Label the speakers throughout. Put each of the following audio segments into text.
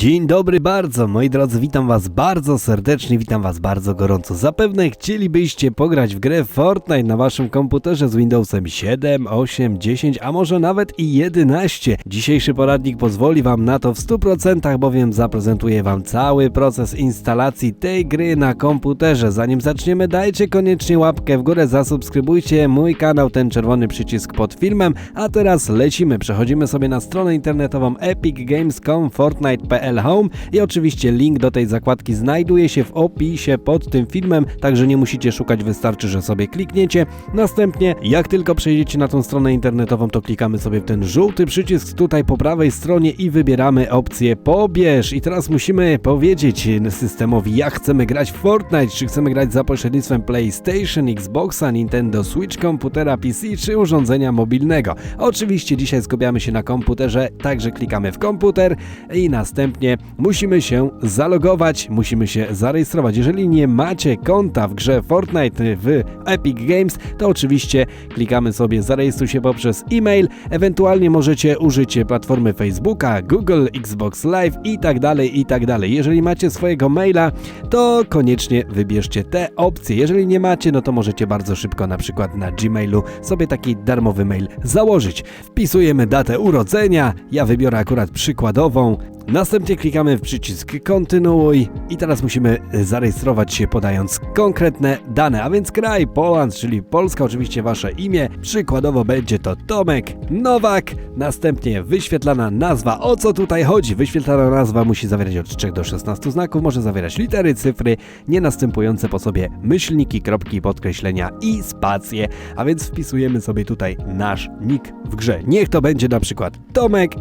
Speaker 1: Dzień dobry bardzo, moi drodzy, witam was bardzo serdecznie, witam was bardzo gorąco. Zapewne chcielibyście pograć w grę Fortnite na waszym komputerze z Windowsem 7, 8, 10, a może nawet i 11. Dzisiejszy poradnik pozwoli wam na to w 100%, bowiem zaprezentuję wam cały proces instalacji tej gry na komputerze. Zanim zaczniemy, dajcie koniecznie łapkę w górę, zasubskrybujcie mój kanał, ten czerwony przycisk pod filmem, a teraz lecimy. Przechodzimy sobie na stronę internetową epicgames.com, fortnite.pl home i oczywiście link do tej zakładki znajduje się w opisie pod tym filmem, także nie musicie szukać, wystarczy, że sobie klikniecie. Następnie, jak tylko przejdziecie na tą stronę internetową, to klikamy sobie w ten żółty przycisk tutaj po prawej stronie i wybieramy opcję pobierz. I teraz musimy powiedzieć systemowi, jak chcemy grać w Fortnite, czy chcemy grać za pośrednictwem PlayStation, Xboxa, Nintendo Switch, komputera PC czy urządzenia mobilnego. Oczywiście dzisiaj skupiamy się na komputerze, także klikamy w komputer i następnie musimy się zalogować, musimy się zarejestrować. Jeżeli nie macie konta w grze Fortnite w Epic Games, to oczywiście klikamy sobie zarejestruj się poprzez e-mail, ewentualnie możecie użyć platformy Facebooka, Google, Xbox Live i tak dalej, i tak dalej. Jeżeli macie swojego maila, to koniecznie wybierzcie te opcje. Jeżeli nie macie, no to możecie bardzo szybko na przykład na Gmailu sobie taki darmowy mail założyć. Wpisujemy datę urodzenia, ja wybiorę akurat przykładową, Następnie klikamy w przycisk kontynuuj i teraz musimy zarejestrować się podając konkretne dane, a więc kraj Poland, czyli Polska, oczywiście wasze imię, przykładowo będzie to Tomek Nowak, następnie wyświetlana nazwa, o co tutaj chodzi? Wyświetlana nazwa musi zawierać od 3 do 16 znaków, może zawierać litery, cyfry, nie następujące po sobie myślniki, kropki, podkreślenia i spacje, a więc wpisujemy sobie tutaj nasz nick w grze. Niech to będzie na przykład Tomek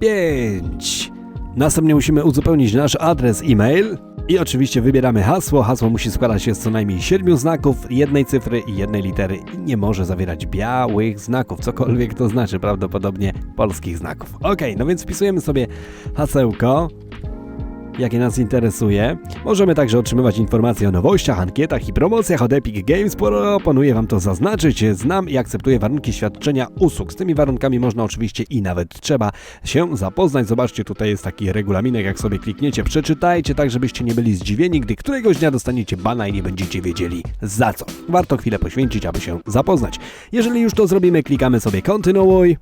Speaker 1: XXX345. Następnie musimy uzupełnić nasz adres e-mail i oczywiście wybieramy hasło. Hasło musi składać się z co najmniej 7 znaków, jednej cyfry i jednej litery i nie może zawierać białych znaków, cokolwiek to znaczy, prawdopodobnie polskich znaków. Ok, no więc wpisujemy sobie hasełko, jakie nas interesuje. Możemy także otrzymywać informacje o nowościach, ankietach i promocjach od Epic Games. Proponuję Wam to zaznaczyć. Znam i akceptuję warunki świadczenia usług. Z tymi warunkami można oczywiście i nawet trzeba się zapoznać. Zobaczcie, tutaj jest taki regulaminek, jak sobie klikniecie, przeczytajcie tak, żebyście nie byli zdziwieni, gdy któregoś dnia dostaniecie bana i nie będziecie wiedzieli za co. Warto chwilę poświęcić, aby się zapoznać. Jeżeli już to zrobimy, klikamy sobie kontynuuj.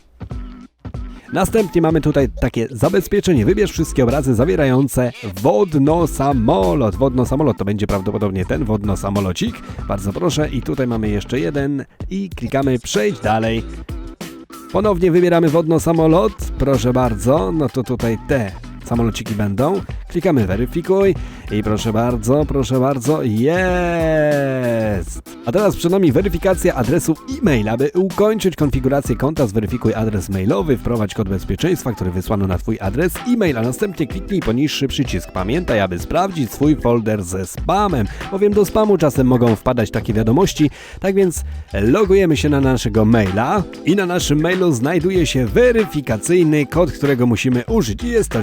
Speaker 1: Następnie mamy tutaj takie zabezpieczenie. Wybierz wszystkie obrazy zawierające wodno-samolot. Wodno-samolot to będzie prawdopodobnie ten wodno-samolocik. Bardzo proszę. I tutaj mamy jeszcze jeden. I klikamy przejdź dalej. Ponownie wybieramy wodno-samolot. Proszę bardzo. No to tutaj te samolociki będą. Klikamy weryfikuj i proszę bardzo, proszę bardzo, jest! A teraz przed nami weryfikacja adresu e-mail. Aby ukończyć konfigurację konta, zweryfikuj adres mailowy, wprowadź kod bezpieczeństwa, który wysłano na Twój adres e-mail, a następnie kliknij poniższy przycisk. Pamiętaj, aby sprawdzić swój folder ze spamem, bowiem do spamu czasem mogą wpadać takie wiadomości. Tak więc logujemy się na naszego maila i na naszym mailu znajduje się weryfikacyjny kod, którego musimy użyć. Jest to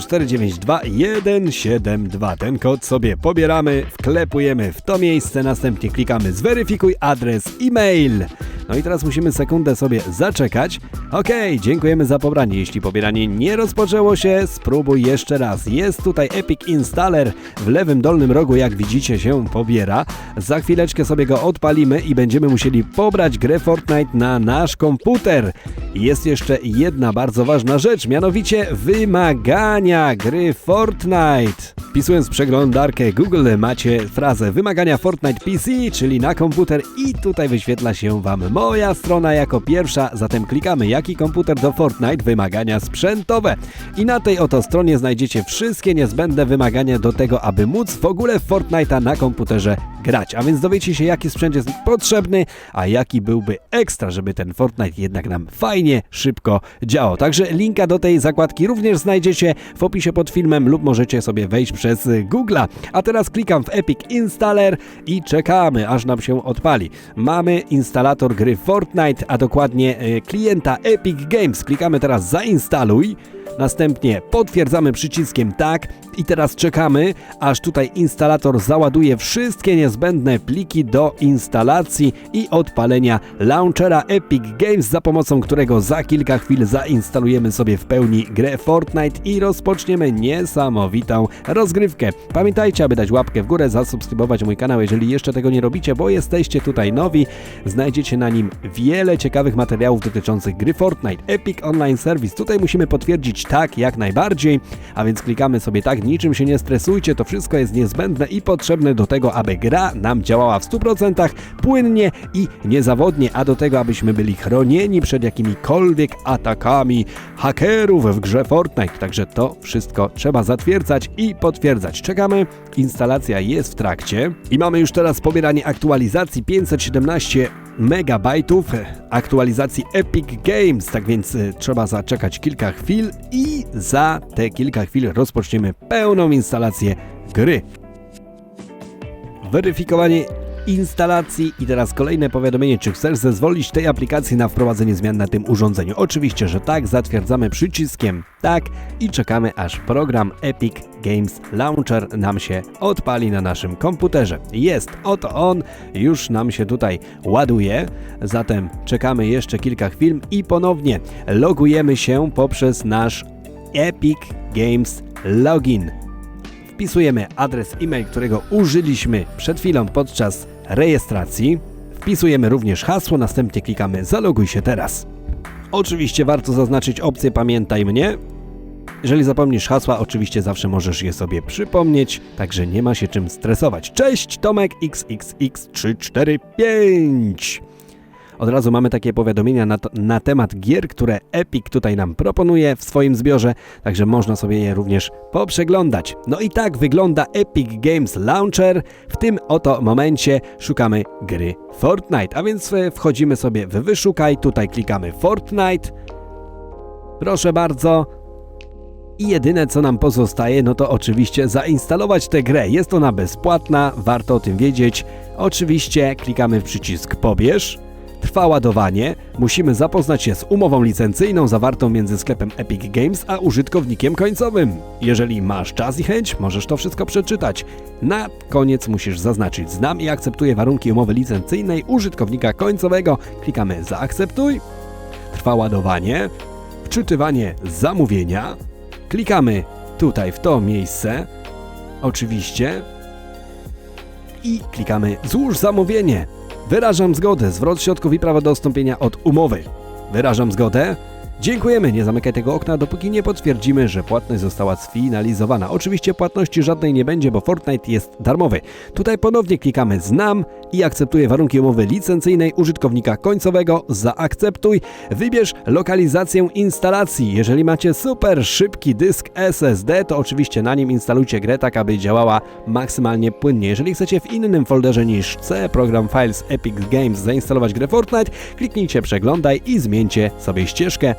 Speaker 1: 492172. Ten kod sobie pobieramy, wklepujemy w to miejsce, następnie klikamy zweryfikuj adres e-mail. No i teraz musimy sekundę sobie zaczekać. Ok, dziękujemy za pobranie. Jeśli pobieranie nie rozpoczęło się, spróbuj jeszcze raz. Jest tutaj Epic Installer w lewym dolnym rogu, jak widzicie się pobiera. Za chwileczkę sobie go odpalimy i będziemy musieli pobrać grę Fortnite na nasz komputer. Jest jeszcze jedna bardzo ważna rzecz, mianowicie wymagania gry Fortnite. Wpisując przeglądarkę Google macie frazę wymagania Fortnite PC, czyli na komputer i tutaj wyświetla się Wam moja strona jako pierwsza, zatem klikamy jaki komputer do Fortnite, wymagania sprzętowe. I na tej oto stronie znajdziecie wszystkie niezbędne wymagania do tego, aby móc w ogóle Fortnite'a na komputerze grać. A więc dowiecie się jaki sprzęt jest potrzebny, a jaki byłby ekstra, żeby ten Fortnite jednak nam fajnie, szybko działał. Także linka do tej zakładki również znajdziecie w opisie pod filmem lub możecie sobie wejść przez Google'a. A teraz klikam w Epic Installer i czekamy, aż nam się odpali. Mamy instalator gry Fortnite, a dokładnie e, klienta Epic Games. Klikamy teraz zainstaluj. Następnie potwierdzamy przyciskiem tak i teraz czekamy, aż tutaj instalator załaduje wszystkie niezbędne pliki do instalacji i odpalenia launchera Epic Games, za pomocą którego za kilka chwil zainstalujemy sobie w pełni grę Fortnite i rozpoczniemy niesamowitą rozgrywkę. Pamiętajcie, aby dać łapkę w górę, zasubskrybować mój kanał, jeżeli jeszcze tego nie robicie, bo jesteście tutaj nowi. Znajdziecie na nim wiele ciekawych materiałów dotyczących gry Fortnite. Epic Online Service. Tutaj musimy potwierdzić tak, jak najbardziej, a więc klikamy sobie tak, niczym się nie stresujcie, to wszystko jest niezbędne i potrzebne do tego, aby gra nam działała w 100% płynnie i niezawodnie, a do tego, abyśmy byli chronieni przed jakimikolwiek atakami hakerów w grze Fortnite. Także to wszystko trzeba zatwierdzać i potwierdzać. Czekamy, instalacja jest w trakcie i mamy już teraz pobieranie aktualizacji 517 megabajtów aktualizacji Epic Games, tak więc y, trzeba zaczekać kilka chwil i za te kilka chwil rozpoczniemy pełną instalację gry. Weryfikowanie instalacji i teraz kolejne powiadomienie, czy chcesz zezwolić tej aplikacji na wprowadzenie zmian na tym urządzeniu. Oczywiście, że tak, zatwierdzamy przyciskiem tak i czekamy aż program Epic Games Launcher nam się odpali na naszym komputerze. Jest, oto on, już nam się tutaj ładuje, zatem czekamy jeszcze kilka chwil i ponownie logujemy się poprzez nasz Epic Games Login wpisujemy adres e-mail, którego użyliśmy przed chwilą podczas rejestracji. Wpisujemy również hasło, następnie klikamy zaloguj się teraz. Oczywiście warto zaznaczyć opcję pamiętaj mnie. Jeżeli zapomnisz hasła, oczywiście zawsze możesz je sobie przypomnieć, także nie ma się czym stresować. Cześć, Tomek XXX345. Od razu mamy takie powiadomienia na, na temat gier, które Epic tutaj nam proponuje w swoim zbiorze, także można sobie je również poprzeglądać. No i tak wygląda Epic Games Launcher. W tym oto momencie szukamy gry Fortnite, a więc e, wchodzimy sobie w wyszukaj, tutaj klikamy Fortnite. Proszę bardzo, i jedyne co nam pozostaje, no to oczywiście zainstalować tę grę. Jest ona bezpłatna, warto o tym wiedzieć. Oczywiście klikamy w przycisk pobierz. Trwa ładowanie. Musimy zapoznać się z umową licencyjną zawartą między sklepem Epic Games a użytkownikiem końcowym. Jeżeli masz czas i chęć, możesz to wszystko przeczytać. Na koniec musisz zaznaczyć znam i akceptuję warunki umowy licencyjnej użytkownika końcowego. Klikamy zaakceptuj. Trwa ładowanie. Wczytywanie zamówienia. Klikamy tutaj w to miejsce. Oczywiście. I klikamy złóż zamówienie. Wyrażam zgodę. Zwrot środków i prawa do odstąpienia od umowy. Wyrażam zgodę. Dziękujemy. Nie zamykaj tego okna, dopóki nie potwierdzimy, że płatność została sfinalizowana. Oczywiście płatności żadnej nie będzie, bo Fortnite jest darmowy. Tutaj ponownie klikamy znam i akceptuję warunki umowy licencyjnej użytkownika końcowego. Zaakceptuj. Wybierz lokalizację instalacji. Jeżeli macie super szybki dysk SSD, to oczywiście na nim instalujcie grę tak, aby działała maksymalnie płynnie. Jeżeli chcecie w innym folderze niż C, program Files Epic Games zainstalować grę Fortnite, kliknijcie przeglądaj i zmieńcie sobie ścieżkę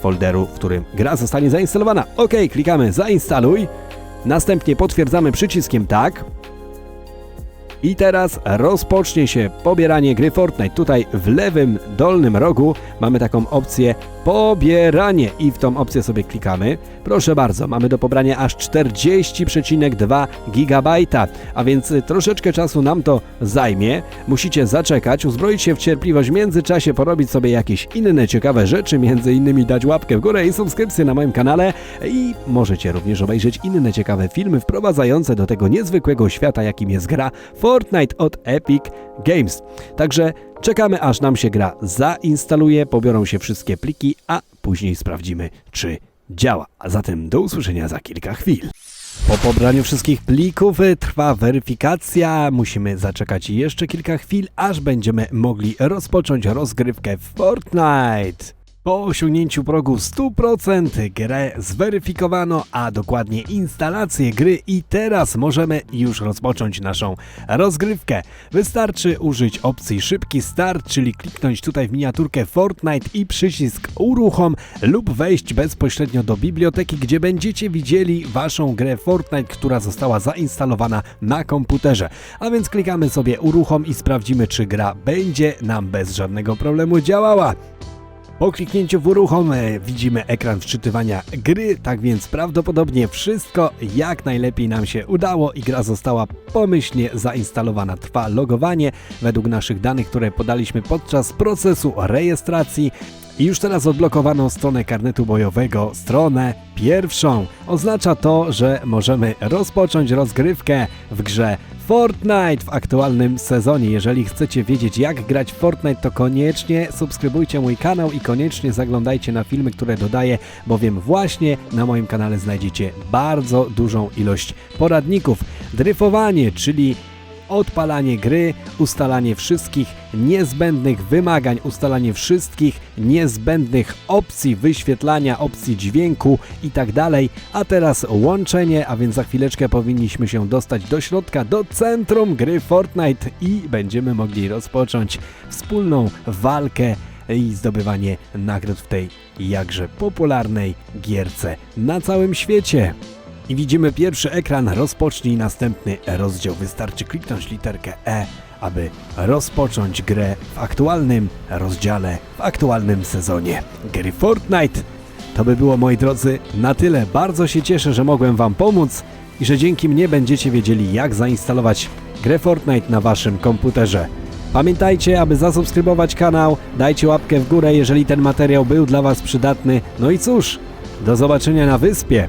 Speaker 1: folderu, w którym gra zostanie zainstalowana. OK, klikamy zainstaluj. Następnie potwierdzamy przyciskiem tak. I teraz rozpocznie się pobieranie gry Fortnite. Tutaj w lewym dolnym rogu mamy taką opcję pobieranie i w tą opcję sobie klikamy. Proszę bardzo, mamy do pobrania aż 40,2 GB, a więc y, troszeczkę czasu nam to zajmie. Musicie zaczekać, uzbroić się w cierpliwość, w międzyczasie porobić sobie jakieś inne ciekawe rzeczy, między innymi dać łapkę w górę i subskrypcję na moim kanale i możecie również obejrzeć inne ciekawe filmy wprowadzające do tego niezwykłego świata, jakim jest gra Fortnite od Epic Games. Także czekamy aż nam się gra zainstaluje, pobiorą się wszystkie pliki, a później sprawdzimy, czy działa. A zatem do usłyszenia za kilka chwil. Po pobraniu wszystkich plików trwa weryfikacja. Musimy zaczekać jeszcze kilka chwil, aż będziemy mogli rozpocząć rozgrywkę w Fortnite. Po osiągnięciu progu 100% grę zweryfikowano, a dokładnie instalację gry i teraz możemy już rozpocząć naszą rozgrywkę. Wystarczy użyć opcji szybki start, czyli kliknąć tutaj w miniaturkę Fortnite i przycisk uruchom lub wejść bezpośrednio do biblioteki, gdzie będziecie widzieli waszą grę Fortnite, która została zainstalowana na komputerze. A więc klikamy sobie uruchom i sprawdzimy, czy gra będzie nam bez żadnego problemu działała. Po kliknięciu w uruchom widzimy ekran wczytywania gry, tak więc prawdopodobnie wszystko jak najlepiej nam się udało i gra została pomyślnie zainstalowana. Trwa logowanie według naszych danych, które podaliśmy podczas procesu rejestracji. I już teraz odblokowano stronę karnetu bojowego, stronę pierwszą. Oznacza to, że możemy rozpocząć rozgrywkę w grze Fortnite w aktualnym sezonie. Jeżeli chcecie wiedzieć jak grać w Fortnite, to koniecznie subskrybujcie mój kanał i koniecznie zaglądajcie na filmy, które dodaję, bowiem właśnie na moim kanale znajdziecie bardzo dużą ilość poradników. Dryfowanie, czyli odpalanie gry, ustalanie wszystkich niezbędnych wymagań, ustalanie wszystkich niezbędnych opcji wyświetlania, opcji dźwięku i tak. A teraz łączenie, a więc za chwileczkę powinniśmy się dostać do środka, do centrum gry Fortnite i będziemy mogli rozpocząć wspólną walkę i zdobywanie nagród w tej jakże popularnej gierce na całym świecie. I widzimy pierwszy ekran, rozpocznij następny rozdział. Wystarczy kliknąć literkę E, aby rozpocząć grę w aktualnym rozdziale, w aktualnym sezonie gry Fortnite. To by było, moi drodzy, na tyle. Bardzo się cieszę, że mogłem Wam pomóc i że dzięki mnie będziecie wiedzieli, jak zainstalować grę Fortnite na Waszym komputerze. Pamiętajcie, aby zasubskrybować kanał, dajcie łapkę w górę, jeżeli ten materiał był dla Was przydatny. No i cóż, do zobaczenia na wyspie.